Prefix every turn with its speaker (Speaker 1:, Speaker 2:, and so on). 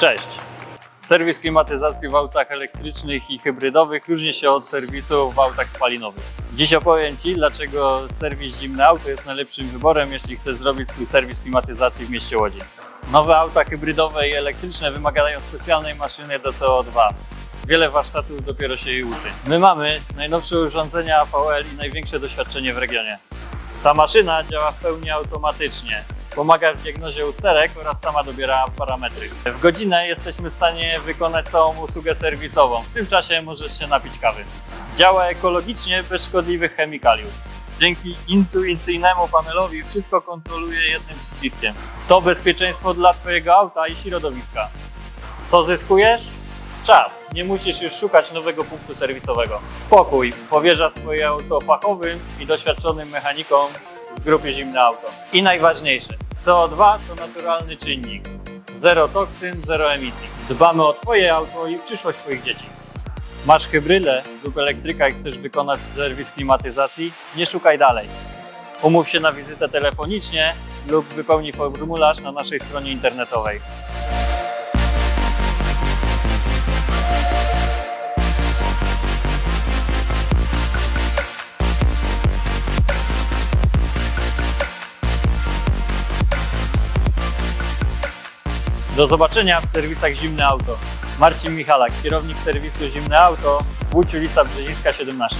Speaker 1: Cześć! Serwis klimatyzacji w autach elektrycznych i hybrydowych różni się od serwisu w autach spalinowych. Dziś opowiem Ci, dlaczego serwis Zimne Auto jest najlepszym wyborem, jeśli chcesz zrobić swój serwis klimatyzacji w mieście Łodzi. Nowe auta hybrydowe i elektryczne wymagają specjalnej maszyny do CO2. Wiele warsztatów dopiero się jej uczy. My mamy najnowsze urządzenia AVL i największe doświadczenie w regionie. Ta maszyna działa w pełni automatycznie. Pomaga w diagnozie usterek oraz sama dobiera parametry. W godzinę jesteśmy w stanie wykonać całą usługę serwisową. W tym czasie możesz się napić kawy. Działa ekologicznie, bez szkodliwych chemikaliów. Dzięki intuicyjnemu panelowi wszystko kontroluje jednym przyciskiem. To bezpieczeństwo dla Twojego auta i środowiska. Co zyskujesz? Czas. Nie musisz już szukać nowego punktu serwisowego. Spokój. Powierza swoje auto fachowym i doświadczonym mechanikom z grupy Zimne Auto. I najważniejsze, CO2 to naturalny czynnik. Zero toksyn, zero emisji. Dbamy o Twoje auto i przyszłość Twoich dzieci. Masz hybrydę lub elektryka i chcesz wykonać serwis klimatyzacji? Nie szukaj dalej. Umów się na wizytę telefonicznie lub wypełnij formularz na naszej stronie internetowej. Do zobaczenia w serwisach Zimne Auto. Marcin Michalak, kierownik serwisu Zimne Auto, Łódź ulica Brzezińska 17.